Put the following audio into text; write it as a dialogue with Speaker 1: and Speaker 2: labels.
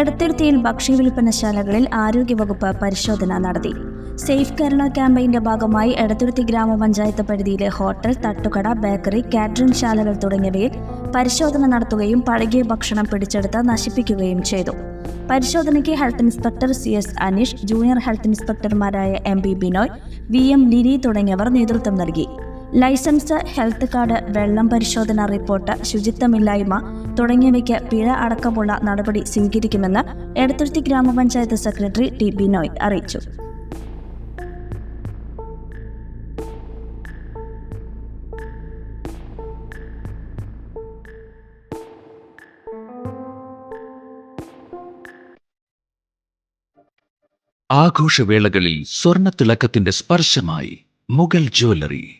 Speaker 1: എടത്തിരുത്തിയിൽ ഭക്ഷ്യ വിൽപ്പനശാലകളിൽ ആരോഗ്യവകുപ്പ് പരിശോധന നടത്തി. സേഫ് കേരള ക്യാമ്പയിന്റെ ഭാഗമായി എടത്തുരുത്തി ഗ്രാമപഞ്ചായത്ത് പരിധിയിലെ ഹോട്ടൽ തട്ടുകട ബേക്കറി കാറ്ററിംഗ് ശാലകൾ തുടങ്ങിയവയിൽ പരിശോധന നടത്തുകയും പഴകിയ ഭക്ഷണം പിടിച്ചെടുത്ത് നശിപ്പിക്കുകയും ചെയ്തു. പരിശോധനയ്ക്ക് health inspector C S Aneesh junior health ഇൻസ്പെക്ടർമാരായ M B Binoy V M Lini തുടങ്ങിയവർ നേതൃത്വം നൽകി. ലൈസൻസ് ഹെൽത്ത് കാർഡ് വെള്ളം പരിശോധന റിപ്പോർട്ട് ശുചിത്വമില്ലായ്മ തുടങ്ങിയവയ്ക്ക് പിഴ അടക്കമുള്ള നടപടി സ്വീകരിക്കുമെന്ന് എടത്തുരുത്തി ഗ്രാമപഞ്ചായത്ത് സെക്രട്ടറി ടി ബിനോയ് അറിയിച്ചു.
Speaker 2: ആഘോഷവേളകളിൽ സ്വർണത്തിളക്കത്തിന്റെ സ്പർശമായി മുഗൾ ജ്വല്ലറി.